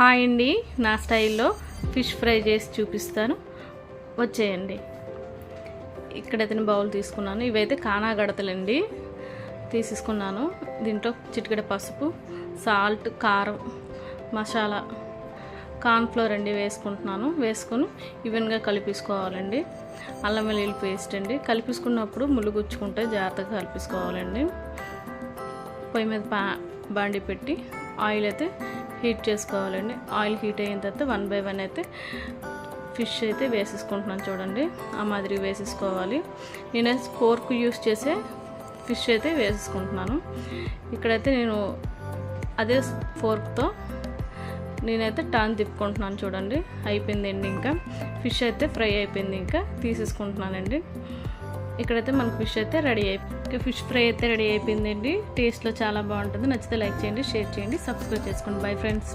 Hi అండి నా స్టైల్లో ఫిష్ ఫ్రై చేసి చూపిస్తాను. వచ్చేయండి. ఇక్కడైతే బౌల్ తీసుకున్నాను. ఇవైతే కానా గడతలండి. తీసేసుకున్నాను. దీంట్లో చిటికెడ పసుపు సాల్ట్ కారం మసాలా కార్న్ఫ్లోర్ అండి వేసుకుంటున్నాను. వేసుకొని ఈవెన్గా కలిపేసుకోవాలండి. అల్లం వెల్లుల్లి పేస్ట్ అండి. కలిపేసుకున్నప్పుడు ములుగుచ్చుకుంటే జాగ్రత్తగా కలిపేసుకోవాలండి. పొయ్యి మీద పా బాండి పెట్టి ఆయిల్ అయితే హీట్ చేసుకోవాలండి. ఆయిల్ హీట్ అయిన తర్వాత వన్ బై వన్ అయితే ఫిష్ అయితే వేసేసుకుంటున్నాను చూడండి. ఆ మాదిరి వేసేసుకోవాలి. నేను ఫోర్క్ యూస్ చేసే ఫిష్ అయితే వేసేసుకుంటున్నాను. ఇక్కడైతే నేను అదే ఫోర్క్తో నేనైతే టర్న్ తిప్పుకుంటున్నాను చూడండి. అయిపోయిందండి ఇంకా. ఫిష్ అయితే ఫ్రై అయిపోయింది ఇంకా. తీసేసుకుంటున్నానండి. ఇక్కడైతే మనకు ఫిష్ అయితే రెడీ అయిపోయింది ఫిష్ ఫ్రై అయితే రెడీ అయిపోయిందండి. టేస్ట్లో చాలా బాగుంటుంది. నచ్చితే లైక్ చేయండి షేర్ చేయండి సబ్స్క్రైబ్ చేసుకోండి. Bye friends.